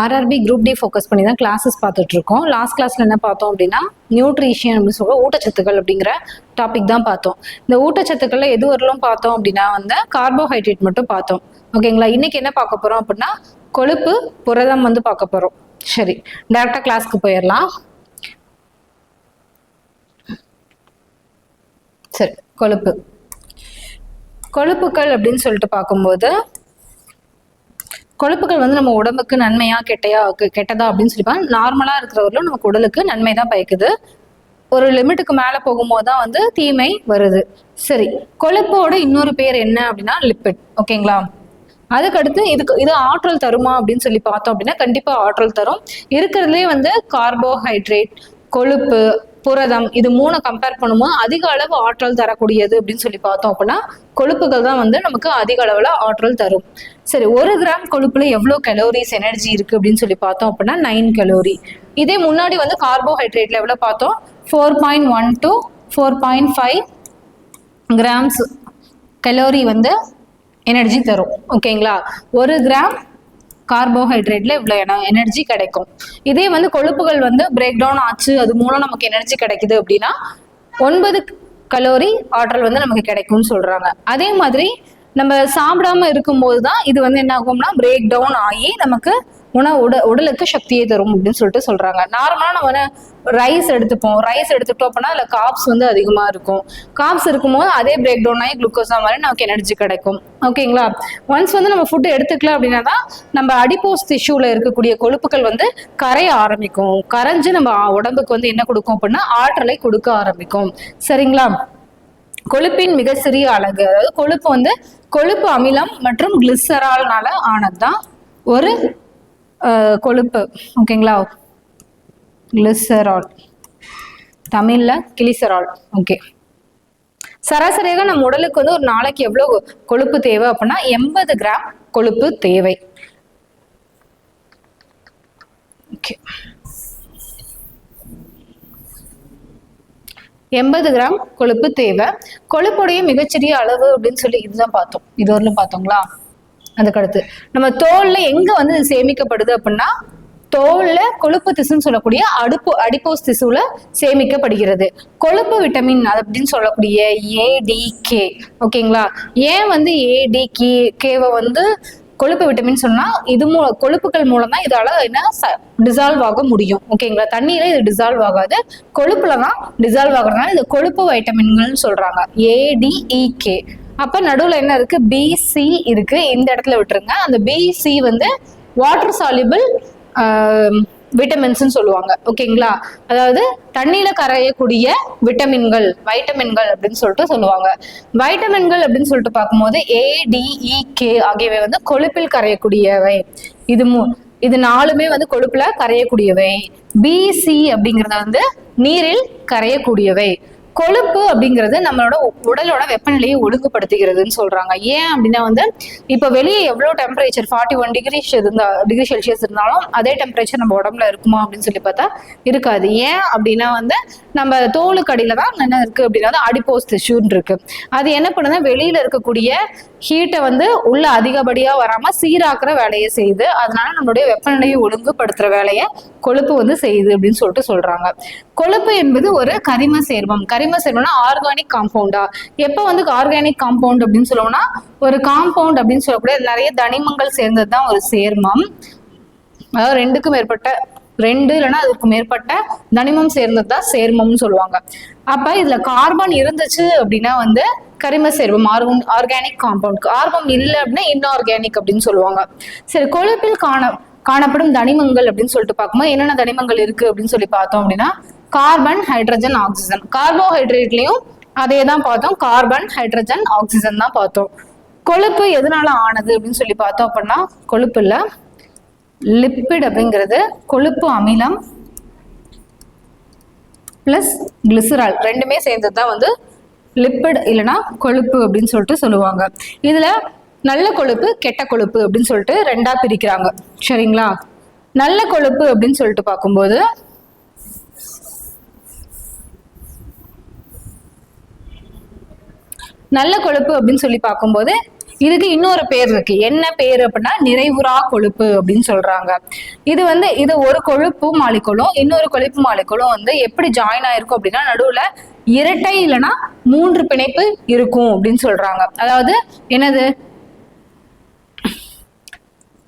RRB group D focus பண்ணி தான் classes பார்த்துட்டு இருக்கோம் லாஸ்ட் கிளாஸ்ல என்ன பார்த்தோம் அப்படின்னா நியூட்ரிஷியன் அப்படின்னு சொல்ற ஊட்டச்சத்துக்கள் அப்படிங்கிற டாபிக் தான் பார்த்தோம். இந்த ஊட்டச்சத்துக்கள்ல எது வரலும் பார்த்தோம் அப்படின்னா வந்து கார்போஹைட்ரேட் மட்டும் பார்த்தோம். ஓகேங்களா இன்னைக்கு என்ன பார்க்க போறோம் அப்படின்னா கொழுப்பு புரதம் வந்து பார்க்க போறோம். சரி டேரக்டா கிளாஸ்க்கு போயிடலாம் சரி கொழுப்பு. கொழுப்புகள் அப்படின்னு சொல்லிட்டு பார்க்கும்போது கொழுப்புகள் வந்து நம்ம உடம்புக்கு நன்மையா கெட்டையா கெட்டதா அப்படின்னு சொல்லிப்பாங்க. நார்மலா இருக்கிறவர்களும் நமக்கு உடலுக்கு நன்மை தான் பயக்குது. ஒரு லிமிட்டுக்கு மேல போகும்போது தான் வந்து தீமை வருது. சரி கொழுப்போட இன்னொரு பேர் என்ன அப்படின்னா லிப்பிட் ஓகேங்களா அதுக்கடுத்து இதுக்கு இது ஆற்றல் தருமா அப்படின்னு சொல்லி பார்த்தோம் அப்படின்னா கண்டிப்பா ஆற்றல் தரும். இருக்கிறதுலே வந்து கார்போஹைட்ரேட் கொழுப்பு புரதம் இது மூணு கம்பேர் பண்ணும்போது அதிக அளவு ஆற்றல் தரக்கூடியது அப்படின்னு சொல்லி பார்த்தோம் அப்படின்னா கொழுப்புகள் தான் வந்து நமக்கு அதிக அளவில் ஆற்றல் தரும். சரி ஒரு கிராம் கொழுப்புல எவ்வளோ கலோரிஸ் எனர்ஜி இருக்கு அப்படின்னு சொல்லி பார்த்தோம் அப்படின்னா நைன் கலோரி இதே முன்னாடி வந்து கார்போஹைட்ரேட்ல எவ்வளோ பார்த்தோம். Four point one to four point five grams calorie வந்து எனர்ஜி தரும். ஓகேங்களா ஒரு கிராம் கார்போஹைட்ரேட்ல இவ்வளோ எனர்ஜி கிடைக்கும். இதே வந்து கொழுப்புகள் வந்து பிரேக் டவுன் ஆச்சு அது மூலம் நமக்கு எனர்ஜி கிடைக்குது அப்படின்னா ஒன்பது கலோரி ஆற்றல் வந்து நமக்கு கிடைக்கும்னு சொல்றாங்க. அதே மாதிரி நம்ம சாப்பிடாம இருக்கும்போது தான் இது வந்து என்ன ஆகும்னா பிரேக் டவுன் ஆகி நமக்கு உணவு உட உடலுக்கு சக்தியை தரும் அப்படின்னு சொல்லிட்டு சொல்றாங்க. நார்மலா நம்ம ரைஸ் எடுத்துப்போம். ரைஸ் எடுத்துட்டோம் அப்படின்னா அதுல காப்ஸ் வந்து அதிகமா இருக்கும். காப்ஸ் இருக்கும்போது அதே பிரேக் டவுன் ஆகி குளுக்கோஸா மாதிரி நமக்கு எனர்ஜி கிடைக்கும். ஓகேங்களா ஒன்ஸ் வந்து நம்ம ஃபுட்டு எடுத்துக்கல அப்படின்னா தான் நம்ம அடிப்போஸ் டிஷ்யூல இருக்கக்கூடிய கொழுப்புகள் வந்து கரைய ஆரம்பிக்கும். கரைஞ்சு நம்ம உடம்புக்கு வந்து என்ன கொடுக்கும் அப்படின்னா ஆற்றலை கொடுக்க ஆரம்பிக்கும். சரிங்களா? கொழுப்பின் மிக சிறிய அழகு அதாவது கொழுப்பு வந்து கொழுப்பு அமிலம் மற்றும் கிளிசரால்னால ஆனதுதான் ஒரு கொழுப்பு ஓகேங்களா? கிளிசரால் தமிழ்ல கிளிசரால் ஓகே. சராசரியாக நம்ம உடலுக்கு வந்து ஒரு நாளைக்கு எவ்வளவு கொழுப்பு தேவை அப்படின்னா எண்பது கிராம் கொழுப்பு தேவை. ஓகே. எண்பது கிராம் கொழுப்பு தேவை. கொழுப்புடைய மிகச்சிறிய அளவு அப்படின்னு சொல்லி இதுதான் பார்த்தோம். இது வரலும் பார்த்தோங்களா? அதுக்கடுத்து நம்ம தோல்ல எங்க வந்து சேமிக்கப்படுது அப்படின்னா தோல்ல கொழுப்பு திசுன்னு சொல்லக்கூடிய அடுப்பு அடிப்போஸ் திசுல சேமிக்கப்படுகிறது. கொழுப்பு விட்டமின் அது அப்படின்னு சொல்லக்கூடிய ஏடிகே ஓகேங்களா? ஏன் வந்து ஏடிகே கேவை வந்து கொழுப்பு விட்டமின் சொன்னா இது மூ கொழுப்புகள் மூலம் தான் இதால என்ன டிசால்வ் ஆக முடியும். ஓகேங்களா? தண்ணியில இது டிசால்வ் ஆகாது. கொழுப்புல தான் டிசால்வ் ஆகுறதுனால இது கொழுப்பு வைட்டமின்கள்னு சொல்றாங்க. ஏடிஇகே அப்ப நடுவுல என்ன இருக்கு? பிசி இருக்கு. இந்த இடத்துல விட்டுருங்க. அந்த பிசி வந்து வாட்டர் சாலிபிள் விட்டமின்ஸ்னு சொல்லுவாங்க. ஓகேங்களா அதாவது தண்ணியில கரையக்கூடிய விட்டமின்கள் வைட்டமின்கள் அப்படின்னு சொல்லிட்டு சொல்லுவாங்க. வைட்டமின்கள் அப்படின்னு சொல்லிட்டு பார்க்கும்போது ஏடிஇகே e, ஆகியவை வந்து கொழுப்பில் கரையக்கூடியவை. இது மூ இது நாலுமே வந்து கொழுப்புல கரையக்கூடியவை. பிசி அப்படிங்கிறத வந்து நீரில் கரையக்கூடியவை. கொழுப்பு அப்படிங்கிறது நம்மளோட உடலோட வெப்பநிலையை ஒழுங்குபடுத்துகிறதுன்னு சொல்றாங்க. ஏன் அப்படின்னா வந்து இப்போ வெளியே எவ்வளோ டெம்பரேச்சர் ஃபார்ட்டி ஒன் டிகிரி இருந்தா டிகிரி செல்சியஸ் இருந்தாலும் அதே டெம்பரேச்சர் நம்ம உடம்புல இருக்குமா அப்படின்னு சொல்லி பார்த்தா இருக்காது. ஏன் அப்படின்னா வந்து நம்ம தோலுக்கு அடியில தான் என்ன இருக்கு அப்படின்னா அடிப்போஸ் திஷ்யூன்னு இருக்கு. அது என்ன பண்ணுதுன்னா வெளியில இருக்கக்கூடிய ஹீட்டை வந்து உள்ள அதிகப்படியா வராம சீராக்குற வேலையை செய்யுது. அதனால நம்மளுடைய வெப்பநிலையை ஒழுங்குபடுத்துற வேலையை கொழுப்பு வந்து செய்யுது அப்படின்னு சொல்லிட்டு சொல்றாங்க. கொழுப்பு என்பது ஒரு கரிம சேர்மம். கரிம சேர்மம்னா ஆர்கானிக் காம்பவுண்டா எப்போ வந்து ஆர்கானிக் காம்பவுண்ட் அப்படின்னு சொல்லுவோம்னா ஒரு காம்பவுண்ட் அப்படின்னு சொல்லக்கூடிய நிறைய தனிமங்கள் சேர்ந்தது தான் ஒரு சேர்மம். அதாவது ரெண்டுக்கும் மேற்பட்ட ரெண்டு இல்லைன்னா அதுக்கு மேற்பட்ட தனிமம் சேர்ந்தது தான் சேர்மம்னு சொல்லுவாங்க. அப்ப இதுல கார்பன் இருந்துச்சு அப்படின்னா வந்து கரிம சேர்மம் ஆர்கன் ஆர்கானிக் காம்பவுண்ட் கார்பன் இல்லை அப்படின்னா இன்ஆர்கானிக் அப்படின்னு சொல்லுவாங்க. சரி கொழுப்பில் காண காணப்படும் தனிமங்கள் அப்படின்னு சொல்லிட்டு பார்க்கும்போது என்னென்ன தனிமங்கள் இருக்கு அப்படின்னு சொல்லி பார்த்தோம் அப்படின்னா கார்பன் ஹைட்ரஜன் ஆக்சிஜன் கார்போஹைட்ரேட்லயும் அதே தான் பார்த்தோம். கார்பன் ஹைட்ரஜன் ஆக்சிஜன் தான் பார்த்தோம். கொழுப்பு எதனால ஆனது அப்படின்னு சொல்லி பார்த்தோம் அப்படின்னா கொழுப்பு இல்ல. லிப்பிட் அப்படிங்கிறது கொழுப்பு அமிலம் பிளஸ் கிளிசரால் ரெண்டுமே சேர்ந்தது தான் வந்து லிப்பிட் இல்லைன்னா கொழுப்பு அப்படின்னு சொல்லிட்டு சொல்லுவாங்க. இதுல நல்ல கொழுப்பு கெட்ட கொழுப்பு அப்படின்னு சொல்லிட்டு ரெண்டா பிரிக்கிறாங்க. சரிங்களா? நல்ல கொழுப்பு அப்படின்னு சொல்லிட்டு பார்க்கும்போது நல்ல கொழுப்பு அப்படின்னு சொல்லி பார்க்கும்போது இதுக்கு இன்னொரு பேர் இருக்கு. என்ன பேர் அப்படின்னா நிறைவுறா கொழுப்பு அப்படின்னு சொல்றாங்க. இது வந்து இது ஒரு கொழுப்பு மாலிக்குளும் இன்னொரு கொழுப்பு மாலிக்குளும் வந்து எப்படி ஜாயின் ஆயிருக்கும் அப்படின்னா நடுவுல இரட்டை இல்லைன்னா மூன்று பிணைப்பு இருக்கும் அப்படின்னு சொல்றாங்க. அதாவது என்னது?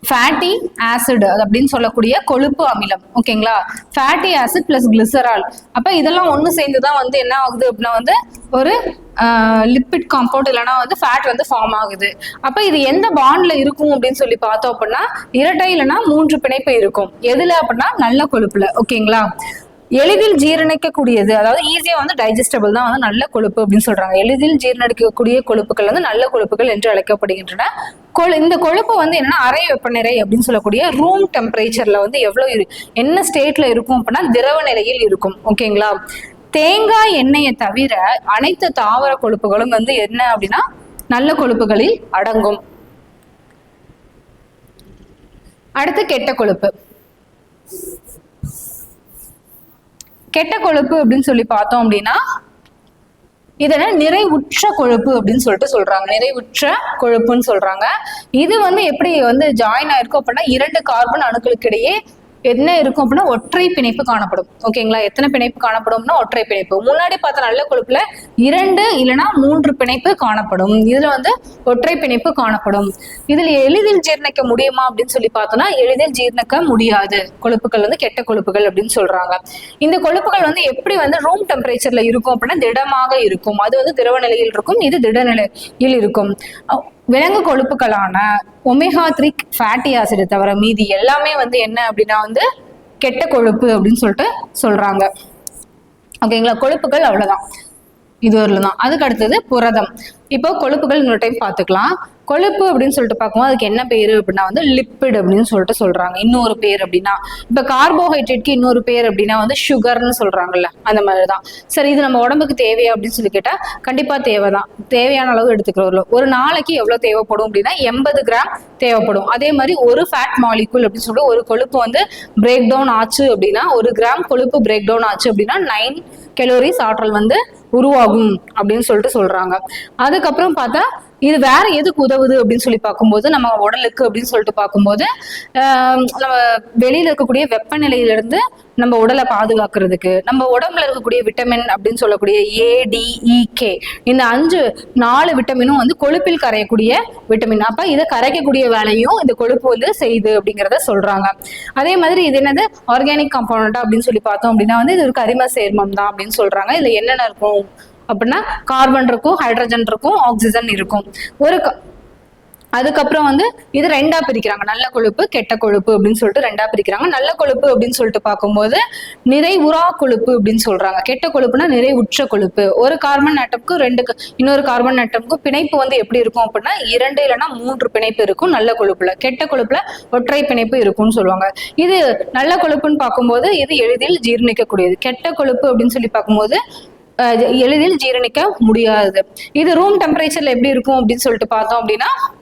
ஃபேட்டி ஆசிட் அப்படின்னு சொல்லக்கூடிய கொழுப்பு அமிலம் ஓகேங்களா ஃபேட்டி ஆசிட் பிளஸ் கிளிசரால் அப்ப இதெல்லாம் ஒன்று சேர்ந்து தான் வந்து என்ன ஆகுது அப்படின்னா வந்து ஒரு லிப்பிட் காம்பவுண்ட் இல்லைன்னா வந்து ஃபேட் வந்து ஃபார்ம் ஆகுது. அப்ப இது எந்த பாண்ட்ல இருக்கும் அப்படின்னு சொல்லி பார்த்தோம் அப்படின்னா இரட்டை இல்லைன்னா மூன்று பிணைப்பு இருக்கும். எதுல அப்படின்னா நல்ல கொழுப்புல ஓகேங்களா எளிதில் ஜீரணிக்கக்கூடியது அதாவது ஈஸியா வந்து டைஜஸ்டபிள் தான் வந்து நல்ல கொழுப்பு அப்படின்னு சொல்றாங்க. எளிதில் ஜீரணிக்கக்கூடிய கொழுப்புகள் வந்து நல்ல கொழுப்புகள் என்று அழைக்கப்படுகின்றன. கொழு இந்த கொழுப்பு வந்து என்னன்னா அறை வெப்பநிலை அப்படின்னு சொல்லக்கூடிய ரூம் டெம்பரேச்சர்ல வந்து எவ்வளவு இரு என்ன ஸ்டேட்ல இருக்கும் அப்படின்னா திரவ நிலையில் இருக்கும். ஓகேங்களா தேங்காய் எண்ணெயை தவிர அனைத்து தாவர கொழுப்புகளும் வந்து என்ன அப்படின்னா நல்ல கொழுப்புகளில் அடங்கும். அடுத்து கெட்ட கொழுப்பு. கெட்ட கொழுப்பு அப்படின்னு சொல்லி பார்த்தோம் அப்படின்னா இதனை நிறைவுற்ற கொழுப்பு அப்படின்னு சொல்லிட்டு சொல்றாங்க. நிறைவுற்ற கொழுப்புன்னு சொல்றாங்க. இது வந்து எப்படி வந்து ஜாயின் ஆயிருக்கும் அப்படின்னா இரண்டு கார்பன் அணுக்களுக்கு இடையே என்ன இருக்கும் அப்படின்னா ஒற்றை பிணைப்பு காணப்படும். ஓகேங்களா? எத்தனை பிணைப்பு காணப்படும்னா ஒற்றை பிணைப்பு. முன்னாடி பார்த்த நல்ல கொழுப்புல இரண்டு இல்லைன்னா மூன்று பிணைப்பு காணப்படும். இதுல வந்து ஒற்றை பிணைப்பு காணப்படும். இதுல எளிதில் ஜீரணிக்க முடியுமா அப்படின்னு சொல்லி பார்த்தோம்னா எளிதில் ஜீரணிக்க முடியாது. கொழுப்புகள் வந்து கெட்ட கொழுப்புகள் அப்படின்னு சொல்றாங்க. இந்த கொழுப்புகள் வந்து எப்படி வந்து ரூம் டெம்பரேச்சர்ல இருக்கும் அப்படின்னா திடமாக இருக்கும். அது வந்து திரவ நிலையில் இருக்கும் இது திட நிலையில் இருக்கும். விலங்கு கொழுப்புகளான ஒமேகா த்ரீ ஃபேட்டி ஆசிட் தவிர மீதி எல்லாமே வந்து என்ன அப்படின்னா வந்து கெட்ட கொழுப்பு அப்படின்னு சொல்லிட்டு சொல்றாங்க. ஓகேங்களா கொழுப்புகள் அவ்வளவுதான். இது வரல தான் அதுக்கு அடுத்தது புரதம். இப்போ கொழுப்புகள் இன்னொரு டைம் பார்த்துக்கலாம். கொழுப்பு அப்படின்னு சொல்லிட்டு பார்க்கும்போது அதுக்கு என்ன பேர் அப்படின்னா வந்து லிப்பிட் அப்படின்னு சொல்லிட்டு சொல்றாங்க. இன்னொரு பேர் அப்படின்னா இப்போ கார்போஹைட்ரேட்க்கு இன்னொரு பேர் அப்படின்னா வந்து சுகர்னு சொல்றாங்கல்ல அந்த மாதிரி தான் சரி இது நம்ம உடம்புக்கு தேவையா அப்படின்னு சொல்லி கேட்டால் கண்டிப்பாக தேவை தான் தேவையான அளவு எடுத்துக்கிறோம். ஒரு நாளைக்கு எவ்வளோ தேவைப்படும் அப்படின்னா எண்பது கிராம் தேவைப்படும். அதே மாதிரி ஒரு ஃபேட் மாலிகுல் அப்படின்னு சொல்லிட்டு ஒரு கொழுப்பு வந்து பிரேக் டவுன் ஆச்சு அப்படின்னா ஒரு கிராம் கொழுப்பு பிரேக் டவுன் ஆச்சு அப்படின்னா நைன் கெலோரிஸ் ஆற்றல் வந்து உருவாகும் அப்படின்னு சொல்லிட்டு சொல்றாங்க. அதுக்கப்புறம் பார்த்தா இது வேற எதுக்கு உதவுது அப்படின்னு சொல்லி பார்க்கும்போது நம்ம உடலுக்கு அப்படின்னு சொல்லிட்டு பார்க்கும்போது நம்ம வெளியில இருக்கக்கூடிய வெப்பநிலையிலிருந்து நம்ம உடலை பாதுகாக்கிறதுக்கு நம்ம உடம்புல இருக்கக்கூடிய விட்டமின் அப்படின்னு சொல்லக்கூடிய ஏடிஇகே e, இந்த அஞ்சு நாலு விட்டமினும் வந்து கொழுப்பில் கரையக்கூடிய விட்டமின் அப்ப இதை கரைக்கக்கூடிய வேலையும் இந்த கொழுப்பு வந்து செய்யுது அப்படிங்கிறத சொல்றாங்க. அதே மாதிரி இது என்னது? ஆர்கானிக் காம்பவுண்டா அப்படின்னு சொல்லி பார்த்தோம் அப்படின்னா வந்து இது ஒரு கரிம சேர்மம் தான் அப்படின்னு சொல்றாங்க. இதுல என்னென்ன இருக்கும்? அப்படின்னா கார்பன் இருக்கும் ஹைட்ரஜன் இருக்கும் ஆக்சிஜன் இருக்கும். ஒரு க- அதுக்கப்புறம் வந்து இது ரெண்டா பிரிக்கிறாங்க. நல்ல கொழுப்பு கெட்ட கொழுப்பு அப்படின்னு சொல்லிட்டு ரெண்டா பிரிக்கிறாங்க. நல்ல கொழுப்பு அப்படின்னு சொல்லிட்டு பார்க்கும்போது நிறை உரா கொழுப்பு அப்படின்னு சொல்றாங்க. கெட்ட கொழுப்புனா நிறைவுற்ற கொழுப்பு. ஒரு கார்பன் ஆட்டம்க்கு ரெண்டு க- இன்னொரு கார்பன் ஆட்டம்க்கும் பிணைப்பு வந்து எப்படி இருக்கும் அப்படின்னா இரண்டு இல்லைன்னா மூன்று பிணைப்பு இருக்கும் நல்ல கொழுப்புல. கெட்ட கொழுப்புல ஒற்றை பிணைப்பு இருக்கும்னு சொல்லுவாங்க. இது நல்ல கொழுப்புன்னு பார்க்கும்போது இது எளிதில் ஜீர்ணிக்கக்கூடியது. கெட்ட கொழுப்பு அப்படின்னு சொல்லி பார்க்கும்போது எளிதில் ஜீரணிக்க முடியாது. இது ரூம் டெம்பரேச்சர்ல எப்படி இருக்கும் அப்படின்னு சொல்லிட்டு பார்த்தோம் அப்படின்னா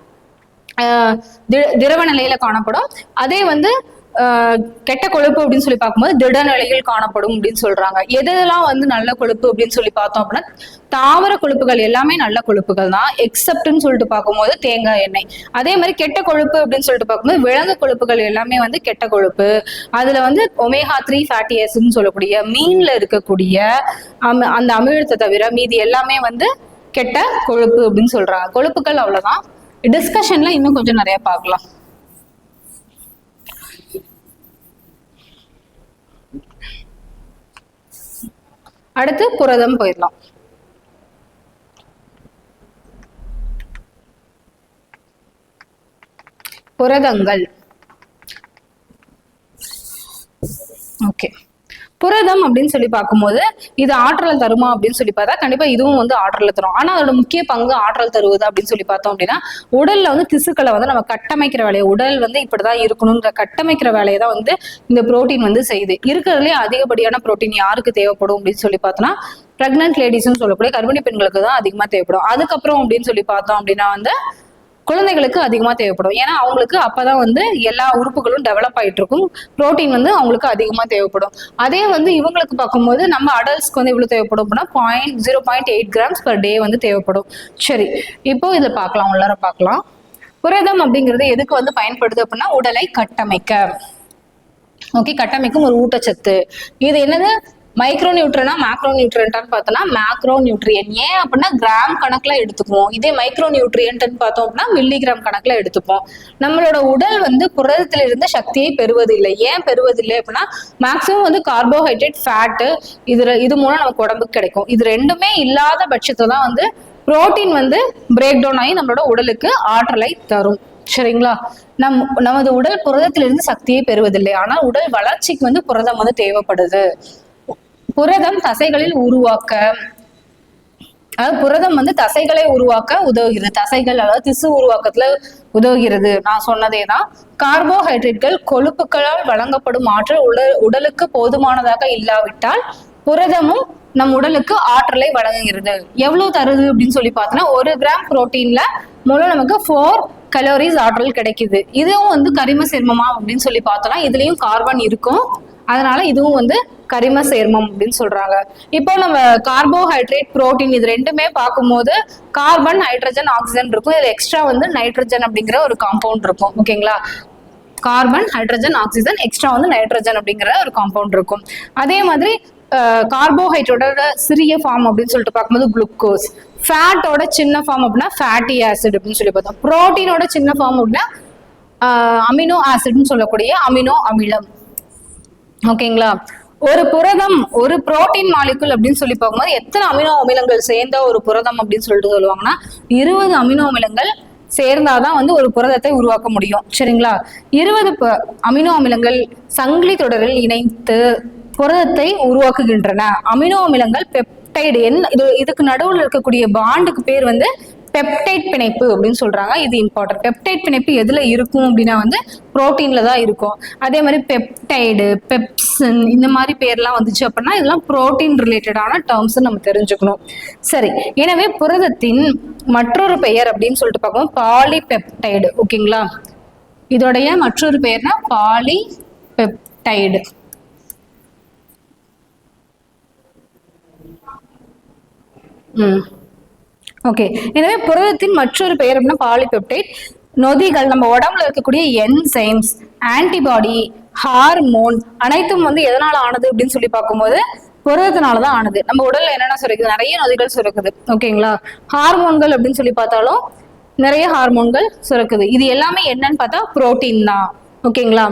ஆஹ் தி- திரவ நிலையில காணப்படும். அதே வந்து கெட்ட கொழுப்பு அப்படின்னு சொல்லி பார்க்கும்போது திட நிலையில் காணப்படும் அப்படின்னு சொல்றாங்க. எதெல்லாம் வந்து நல்ல கொழுப்பு அப்படின்னு சொல்லி பார்த்தோம் அப்படின்னா தாவர கொழுப்புகள் எல்லாமே நல்ல கொழுப்புகள் தான். எக்ஸப்ட்னு சொல்லிட்டு பார்க்கும்போது தேங்காய் எண்ணெய். அதே மாதிரி கெட்ட கொழுப்பு அப்படின்னு சொல்லிட்டு பார்க்கும்போது விலங்கு கொழுப்புகள் எல்லாமே வந்து கெட்ட கொழுப்பு. அதுல வந்து ஒமேகா த்ரீ ஃபேட்டி ஆசிட்னு சொல்லக்கூடிய மீன்ல இருக்கக்கூடிய அந்த அமிலத்தை தவிர மீதி எல்லாமே வந்து கெட்ட கொழுப்பு அப்படின்னு சொல்றாங்க. கொழுப்புகள் அவ்வளவுதான். டிஸ்கஷன்ல இன்னும் கொஞ்சம் நிறைய பார்க்கலாம். அடுத்து புரதம் போயிடலாம். புரதங்கள் ஓகே புரதம் அப்படின்னு சொல்லி பார்க்கும்போது இது ஆற்றல் தருமா அப்படின்னு சொல்லி பார்த்தா கண்டிப்பா இதுவும் வந்து ஆற்றல் தரும். ஆனா அதோட முக்கிய பங்கு ஆற்றல் தருவது அப்படின்னு சொல்லி பார்த்தோம் அப்படின்னா உடல்ல வந்து திசுக்களை வந்து நம்ம கட்டமைக்கிற வேலையை உடல் வந்து இப்படிதான் இருக்கணுங்கிற கட்டமைக்கிற வேலையை தான் வந்து இந்த புரோட்டீன் வந்து செய்யுது. இருக்கிறதுலே அதிகப்படியான புரோட்டீன் யாருக்கு தேவைப்படும் அப்படின்னு சொல்லி பார்த்தோம்னா பிரெக்னன்ட் லேடிஸ்ன்னு சொல்லக்கூடிய கர்ப்பிணி பெண்களுக்கு தான் அதிகமா தேவைப்படும். அதுக்கப்புறம் அப்படின்னு சொல்லி பார்த்தோம் அப்படின்னா வந்து குழந்தைகளுக்கு அதிகமாக தேவைப்படும். ஏன்னா அவங்களுக்கு அப்பதான் வந்து எல்லா உறுப்புகளும் டெவலப் ஆயிட்டு இருக்கும் ப்ரோட்டீன் வந்து அவங்களுக்கு அதிகமாக தேவைப்படும். அதே வந்து இவங்களுக்கு பார்க்கும்போது நம்ம அடல்ட்ஸ்க்கு வந்து இவ்வளோ தேவைப்படும் அப்படின்னா point zero point eight grams per day வந்து தேவைப்படும். சரி இப்போ இதை பார்க்கலாம் உள்ளார பார்க்கலாம். புரதம் அப்படிங்கிறது எதுக்கு வந்து பயன்படுது அப்படின்னா உடலை கட்டமைக்க. ஓகே கட்டமைக்கும் ஒரு ஊட்டச்சத்து. இது என்னது? மைக்ரோ நியூட்ரனா மேக்ரோ நியூட்ரியன்ட்டான்னு பார்த்தோம்னா மேக்ரோ நியூட்ரியன் ஏன் அப்படின்னா கிராம் கணக்குல எடுத்துக்குவோம். இதே மைக்ரோ நியூட்ரியன்ட்னு பார்த்தோம் அப்படின்னா மில்லிகிராம் கணக்கில் எடுத்துப்போம். நம்மளோட உடல் வந்து புரதத்திலிருந்து சக்தியை பெறுவதில்லை. ஏன் பெறுவதில்லை அப்படின்னா மேக்ஸிமம் வந்து கார்போஹைட்ரேட் ஃபேட்டு இது இது மூலம் நமக்கு உடம்புக்கு கிடைக்கும். இது ரெண்டுமே இல்லாத பட்சத்தை தான் வந்து புரோட்டீன் வந்து பிரேக் டவுன் ஆகி நம்மளோட உடலுக்கு ஆற்றலை தரும். சரிங்களா? நம் நமது உடல் புரதத்திலிருந்து சக்தியை பெறுவதில்லை. ஆனால் உடல் வளர்ச்சிக்கு வந்து புரதம் வந்து தேவைப்படுது. புரதம் தசைகளில் உருவாக்க அதாவது புரதம் வந்து தசைகளை உருவாக்க உதவுகிறது. தசைகள் அதாவது திசு உருவாக்கத்துல உதவுகிறது. நான் சொன்னதே தான் கார்போஹைட்ரேட்கள் கொழுப்புகளால் வழங்கப்படும் ஆற்றல் உடல் உடலுக்கு போதுமானதாக இல்லாவிட்டால் புரதமும் நம் உடலுக்கு ஆற்றலை வழங்குகிறது. எவ்வளவு தருது அப்படின்னு சொல்லி பார்த்தோன்னா ஒரு கிராம் புரோட்டீன்ல மூலம் நமக்கு ஃபோர் கலோரிஸ் ஆற்றல் கிடைக்குது. இதுவும் வந்து கரிம சேர்மமா அப்படின்னு சொல்லி பார்த்தோம்னா இதுலயும் கார்பன் இருக்கும். அதனால இதுவும் வந்து கரிம சேர்மம் அப்படின்னு சொல்றாங்க. இப்போ நம்ம கார்போஹைட்ரேட் புரோட்டீன் இது ரெண்டுமே பார்க்கும்போது கார்பன் ஹைட்ரஜன் ஆக்சிஜன் இருக்கும். இதுல எக்ஸ்ட்ரா வந்து நைட்ரஜன் அப்படிங்கிற ஒரு காம்பவுண்ட் இருக்கும். ஓகேங்களா கார்பன் ஹைட்ரஜன் ஆக்சிஜன் எக்ஸ்ட்ரா வந்து நைட்ரஜன் அப்படிங்கிற ஒரு காம்பவுண்ட் இருக்கும். அதே மாதிரி கார்போஹைட்ரேட்டோட சிறிய ஃபார்ம் அப்படின்னு சொல்லிட்டு பார்க்கும்போது குளுக்கோஸ் ஃபேட்டோட சின்ன ஃபார்ம் அப்படின்னா ஃபேட்டி ஆசிட் அப்படின்னு சொல்லி பார்த்தோம். ப்ரோட்டீனோட சின்ன ஃபார்ம் அப்படின்னா அமினோ ஆசிட்னு சொல்லக்கூடிய அமினோ அமிலம். ஓகேங்களா ஒரு புரதம் ஒரு புரோட்டீன் மாலிகுல் அப்படின்னு சொல்லி பார்க்கும்போது எத்தனை அமினோ அமிலங்கள் சேர்ந்த ஒரு புரதம் அப்படின்னு சொல்லிட்டு சொல்லுவாங்கன்னா இருபது அமினோ அமிலங்கள் சேர்ந்தாதான் வந்து ஒரு புரதத்தை உருவாக்க முடியும். சரிங்களா? இருபது அமினோ அமிலங்கள் சங்கிலி தொடரில் இணைத்து புரதத்தை உருவாக்குகின்றன. அமினோ அமிலங்கள் பெப்டைடு என் இது இதுக்கு நடுவில் இருக்கக்கூடிய பாண்டுக்கு பேர் வந்து பெப்டைட் பிணைப்பு அப்படின்னு சொல்றாங்க. இது இம்பார்ட்டன்ட் பெப்டைட் பிணைப்பு எதுல இருக்கும் அப்படின்னா வந்து புரோட்டீன்ல தான் இருக்கும். அதே மாதிரி பெப்டைடு பெப்சின் இந்த மாதிரி பேர்லாம் வந்துச்சு அப்படின்னா இதெல்லாம் புரோட்டீன் ரிலேட்டடான டேர்ம்ஸ் நம்ம தெரிஞ்சுக்கணும். சரி. எனவே புரதத்தின் மற்றொரு பெயர் அப்படின்னு சொல்லிட்டு பார்ப்போம். பாலிபெப்டைடு ஓகேங்களா இதோடைய மற்றொரு பெயர்னா பாலிபெப்டைடு ம். ஓகே எனவே புரதத்தின் மற்றொரு பெயர் அப்படின்னா பாலிபெப்டைட் நொதிகள் நம்ம உடம்புல இருக்கக்கூடிய என்சைம்ஸ் ஆன்டிபாடி ஹார்மோன் அனைத்தும் வந்து எதனால ஆனது அப்படின்னு சொல்லி பார்க்கும்போது புரதத்தினால தான் ஆனது. நம்ம உடல்ல என்னென்ன சுரக்குது? நிறைய நொதிகள் சுரக்குது. ஓகேங்களா ஹார்மோன்கள் அப்படின்னு சொல்லி பார்த்தாலும் நிறைய ஹார்மோன்கள் சுரக்குது. இது எல்லாமே என்னன்னு பார்த்தா புரோட்டீன் தான். ஓகேங்களா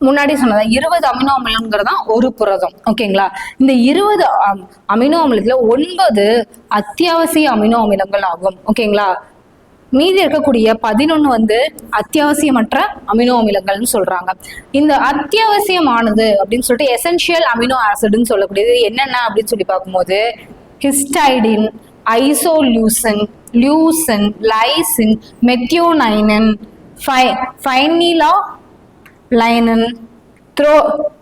முன்னாடி சொன்னதா இருபது அமினோ அமிலங்கிறது தான் ஒரு புரதம். ஓகேங்களா? இந்த இருபது அமினோ அமிலத்துல ஒன்பது அத்தியாவசிய அமினோ அமிலங்கள் ஆகும். ஓகேங்களா? மீதி இருக்கக்கூடிய பதினொன்று வந்து அத்தியாவசியமற்ற அமினோ அமிலங்கள்னு சொல்றாங்க. இந்த அத்தியாவசியமானது அப்படின்னு சொல்லிட்டு எசென்ஷியல் அமினோ ஆசிட்னு சொல்லக்கூடியது. என்னென்ன அப்படின்னு சொல்லி பார்க்கும்போது histidine isoleucine leucine lysine methionine phe phenylalanine thro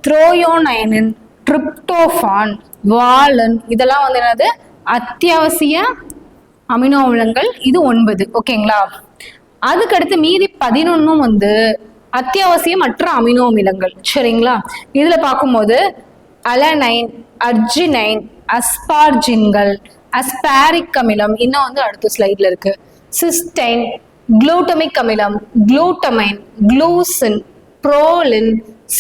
threonine tryptophan valine இதெல்லாம் வந்து என்னது? அத்தியாவசிய அமினோ அமிலங்கள் இது ஒன்பது. ஓகேங்களா? அதுக்கடுத்து மீதி பதினொன்னும் வந்து அத்தியாவசியமற்ற அமினோ அமிலங்கள். சரிங்களா? இதில் பார்க்கும்போது அலனைன் அர்ஜினைன் அஸ்பார்ஜின்கள் அஸ்பாரிக் அமிலம் இன்னும் வந்து அடுத்த ஸ்லைட்ல இருக்கு. சிஸ்டைன் குளூட்டமிக் அமிலம் glutamine glycine proline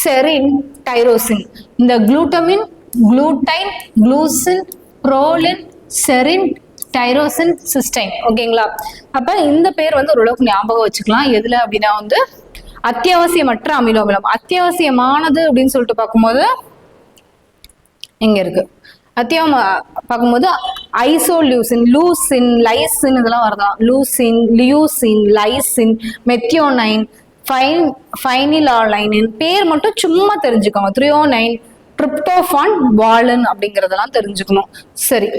serine tyrosine. இந்த glutamine குளூட்டைன் glycine proline serine tyrosine cysteine. ஓகேங்களா? அப்ப இந்த பேர் வந்து ஓரளவுக்கு ஞாபகம் வச்சுக்கலாம். எதுல அப்படின்னா வந்து அத்தியாவசியமற்ற அமினோ அமிலம். அத்தியாவசியமானது அப்படின்னு சொல்லிட்டு பார்க்கும்போது இங்க இருக்கு. அத்தியாவ பார்க்கும்போது ஐசோலியூசின் லூசின் லைசின் இதெல்லாம் வருதான். Leucine leucine lysine methionine fine phenylalanine பேர் மட்டும் சும்மா தெரிஞ்சுக்கோங்க. Threonine tryptophan valine அப்படிங்கறதெல்லாம் தெரிஞ்சுக்கணும். சரி.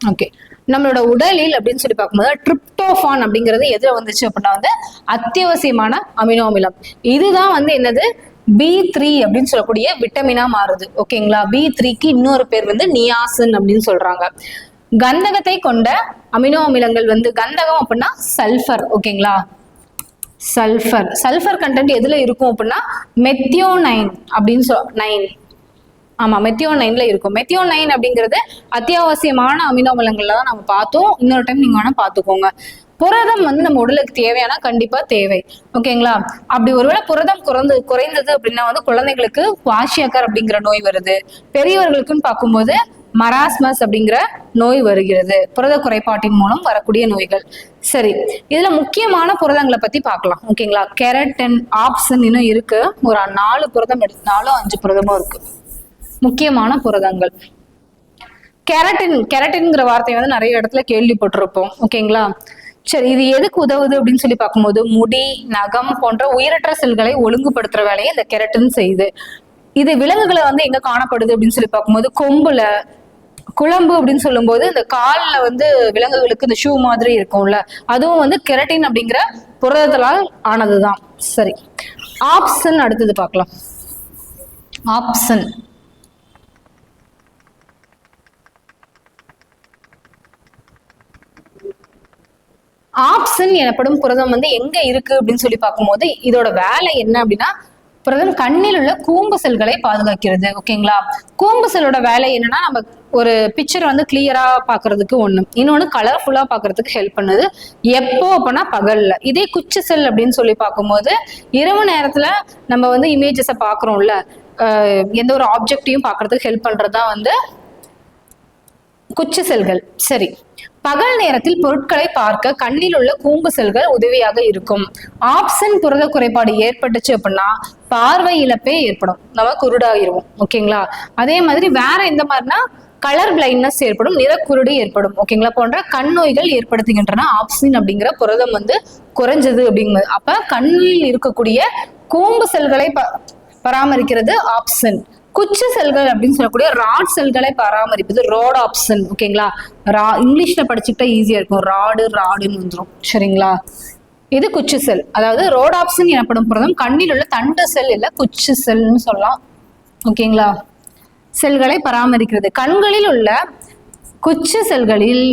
ஓகே நம்மளோட உடலில் அப்படின்னு சொல்லி பார்க்கும்போது ட்ரிப்டோஃபான் அப்படிங்கிறது எதில் வந்துச்சு அப்படின்னா வந்து அத்தியாவசியமான அமினோ அமிலம். இதுதான் வந்து என்னது? பி த்ரீ அப்படின்னு சொல்லக்கூடிய விட்டமினா மாறுது. ஓகேங்களா பி த்ரீக்கு இன்னொரு பேர் வந்து நியாசன் அப்படின்னு சொல்றாங்க. கந்தகத்தை கொண்ட அமினோ அமிலங்கள் வந்து கந்தகம் அப்படின்னா சல்ஃபர் ஓகேங்களா சல்ஃபர் சல்ஃபர் கண்டென்ட் எதுல இருக்கும் அப்படின்னா மெத்தியோனைன் அப்படின்னு சொல் நைன் ஆமா மெத்தியோ நைன்ல இருக்கும். மெத்தியோ நைன் அப்படிங்கிறது அத்தியாவசியமான அமினோ அமிலங்கள்ல தான் நம்ம பார்த்தோம். இன்னொரு டைம் நீங்க வேணா பாத்துக்கோங்க புரதம் வந்து நம்ம உடலுக்கு தேவையானா கண்டிப்பா தேவை. ஓகேங்களா? அப்படி ஒருவேளை புரதம் குறைந்து குறைந்தது அப்படின்னா வந்து குழந்தைகளுக்கு வாஷியக்கர் அப்படிங்கிற நோய் வருது. பெரியவர்களுக்குன்னு பார்க்கும்போது மராஸ்மஸ் அப்படிங்கிற நோய் வருகிறது. புரத குறைபாட்டின் மூலம் வரக்கூடிய நோய்கள். சரி இதுல முக்கியமான புரதங்களை பத்தி பார்க்கலாம். ஓகேங்களா? கேரட்டன் ஆப்சன் இன்னும் இருக்கு. ஒரு நாலு புரதம் எடுத்து நாலோ அஞ்சு புரதமும் இருக்கு. முக்கியமான புரதங்கள். கெரட்டின் கெரட்டின்ங்கிற வார்த்தையை வந்து நிறைய இடத்துல கேள்விப்பட்டிருப்போம். ஓகேங்களா? சரி இது எதுக்கு உதவுது அப்படின்னு சொல்லி பார்க்கும்போது முடி நகம் போன்ற உயிரற்ற செல்களை ஒழுங்குபடுத்துற வேலையை இந்த கெரட்டின் செய்யுது. இது விலங்குகளை வந்து எங்க காணப்படுது அப்படின்னு சொல்லி பார்க்கும்போது கொம்புல குழம்பு அப்படின்னு சொல்லும்போது இந்த காலில் வந்து விலங்குகளுக்கு இந்த ஷூ மாதிரி இருக்கும்ல அதுவும் வந்து கெரட்டின் அப்படிங்கிற புரதத்தால் ஆனதுதான். சரி ஆப்சன் அடுத்தது பார்க்கலாம். ஆப்சன். ஆப்சன் எனப்படும் புரதம் வந்து எங்க இருக்கு அப்படின்னு சொல்லி பார்க்கும்போது இதோட வேலை என்ன அப்படின்னா புரதம் கண்ணில் உள்ள கூம்பு செல்களை பாதுகாக்கிறது ஓகேங்களா? கூம்பு செல்லோட வேலை என்னன்னா நம்ம ஒரு பிக்சர் வந்து கிளியரா பாக்குறதுக்கு ஒண்ணு. இன்னொன்னு கலர்ஃபுல்லா பாக்குறதுக்கு ஹெல்ப் பண்ணுது. எப்போ அப்படின்னா பகல்ல. இதே குச்சி செல் அப்படின்னு சொல்லி பார்க்கும்போது இரவு நேரத்துல நம்ம வந்து இமேஜஸை பாக்குறோம்ல எந்த ஒரு ஆப்ஜெக்டையும் பாக்குறதுக்கு ஹெல்ப் பண்றதுதான் வந்து குச்சி செல்கள். சரி. பகல் நேரத்தில் பொருட்களை பார்க்க கண்ணில் உள்ள கூம்பு செல்கள் உதவியாக இருக்கும். ஆப்சன் புரத குறைபாடு ஏற்பட்டுச்சு அப்படின்னா பார்வை இழப்பே ஏற்படும். நம்ம குருடாகிருவோம். ஓகேங்களா? அதே மாதிரி வேற எந்த மாதிரினா கலர் பிளைண்ட்னஸ் ஏற்படும் நிறக்குருடு ஏற்படும். ஓகேங்களா? போன்ற கண் நோய்கள் ஏற்படுத்துகின்றன. ஆப்சின் அப்படிங்கிற புரதம் வந்து குறைஞ்சது அப்படிங்கிறது அப்ப கண்ணில் இருக்கக்கூடிய கூம்பு செல்களை ப- பராமரிக்கிறது ஆப்சன் குச்சி செல்கள் அப்படின்னு சொல்லக்கூடிய ராட் செல்களை பராமரிப்பது ரோட் ஆப்ஷன் ஓகேங்களா ரா இங்கிலீஷ்ல படிச்சுக்கிட்டா ஈஸியா இருக்கும். ராடு ராடுன்னு வந்துடும் சரிங்களா? இது குச்சி செல். அதாவது ரோட் ஆப்ஷன் எனப்படும் புரதம் கண்ணில் உள்ள தண்டு செல் இல்ல குச்சி செல்னு சொல்லலாம். ஓகேங்களா செல்களை பராமரிக்கிறது. கண்களில் உள்ள குச்சி செல்களில்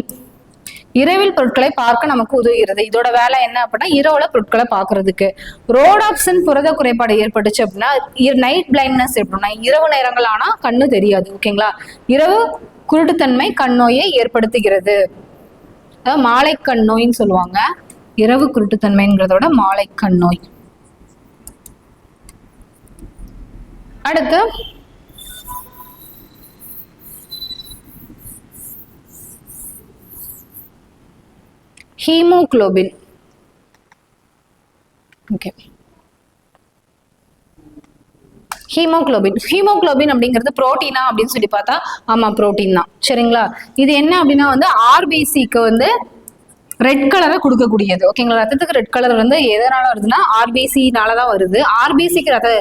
இரவில் பொருட்களை பார்க்க நமக்கு உதவுகிறது. இதோட வேலை என்ன அப்படின்னா இரவுல பொருட்களை பார்க்கிறதுக்கு. ரோடாப்சன் புரத குறைபாடு ஏற்பட்டுச்சு அப்படின்னா நைட் பிளைண்ட்னஸ் எப்படின்னா இரவு நேரங்கள் ஆனா கண்ணு தெரியாது ஓகேங்களா? இரவு குருட்டுத்தன்மை கண் நோயை ஏற்படுத்துகிறது. அதாவது மாலை கண் நோயின்னு சொல்லுவாங்க. இரவு குருட்டுத்தன்மைங்கிறதோட மாலை கண் நோய். அடுத்து ஹீமோகுளோபின். Okay haemoglobin. ஹீமோகுளோபின் அப்படிங்கிறது புரோட்டீனா அப்படின்னு சொல்லி பார்த்தா ஆமா புரோட்டீன் தான். சரிங்களா? இது என்ன அப்படின்னா வந்து ஆர்பிசிக்கு வந்து ரெட் கலரை கொடுக்கக்கூடியது. ஓகேங்களா ரத்தத்துக்கு ரெட் கலர் வந்து எதனால வருதுன்னா ஆர்பிசினால தான் வருது. ஆர்பிசிக்கு ரத்த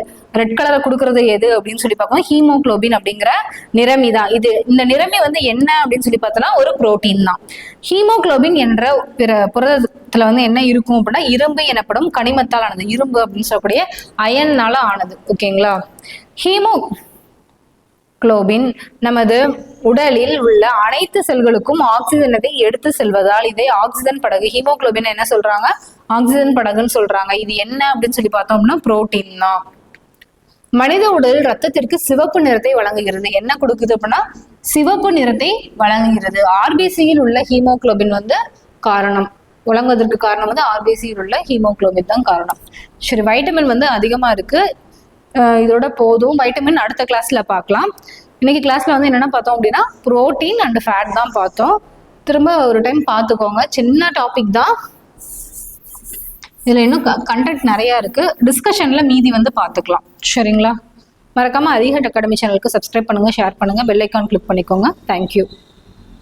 ரெட் கலரை கொடுக்கறது எது அப்படின்னு சொல்லி பார்க்கணும் ஹீமோகுளோபின் அப்படிங்கிற நிறமி தான். இது இந்த நிறமி வந்து என்ன அப்படின்னு சொல்லி பார்த்தோம்னா ஒரு புரோட்டீன் தான். ஹீமோகுளோபின் என்ற பிற புரதத்துல வந்து என்ன இருக்கும் அப்படின்னா இரும்பு எனப்படும் கனிமத்தால் ஆனது இரும்பு அப்படின்னு சொல்லக்கூடிய அயன்னால ஆனது. ஓகேங்களா ஹீமோ குளோபின் நமது உடலில் உள்ள அனைத்து செல்களுக்கும் ஆக்சிஜனத்தை எடுத்து செல்வதால் இதை ஆக்சிஜன் படகு ஹீமோகுளோபின் என்ன சொல்றாங்க? ஆக்சிஜன் படகுன்னு சொல்றாங்க. இது என்ன அப்படின்னு சொல்லி பார்த்தோம்னா புரோட்டீன் தான். மனித உடல் ரத்தத்திற்கு சிவப்பு நிறத்தை வழங்குகிறது. என்ன கொடுக்குது அப்படின்னா சிவப்பு நிறத்தை வழங்குகிறது. ஆர்பிசியில் உள்ள ஹீமோகுளோபின் வந்து காரணம். வழங்குவதற்கு காரணம் வந்து ஆர்பிசியில் உள்ள ஹீமோகுளோபின் தான் காரணம். சரி வைட்டமின் வந்து அதிகமா இருக்கு. இதோட போதும். வைட்டமின் அடுத்த கிளாஸ்ல பார்க்கலாம். இன்னைக்கு கிளாஸ்ல வந்து என்னென்ன பார்த்தோம் அப்படின்னா ப்ரோட்டீன் அண்ட் ஃபேட் தான் பார்த்தோம். திரும்ப ஒரு டைம் பார்த்துக்கோங்க. சின்ன டாபிக் தான். இதில் இன்னும் கண்டென்ட் நிறையா இருக்கு. டிஸ்கஷனில் மீதி வந்து பார்த்துக்கலாம். சரிங்களா? மறக்காமல் அதிகட் அகாடமி சேனலுக்கு சப்ஸ்கிரைப் பண்ணுங்கள் ஷேர் பண்ணுங்கள் பெல் ஐக்கான் கிளிக் பண்ணிக்கோங்க. Thank you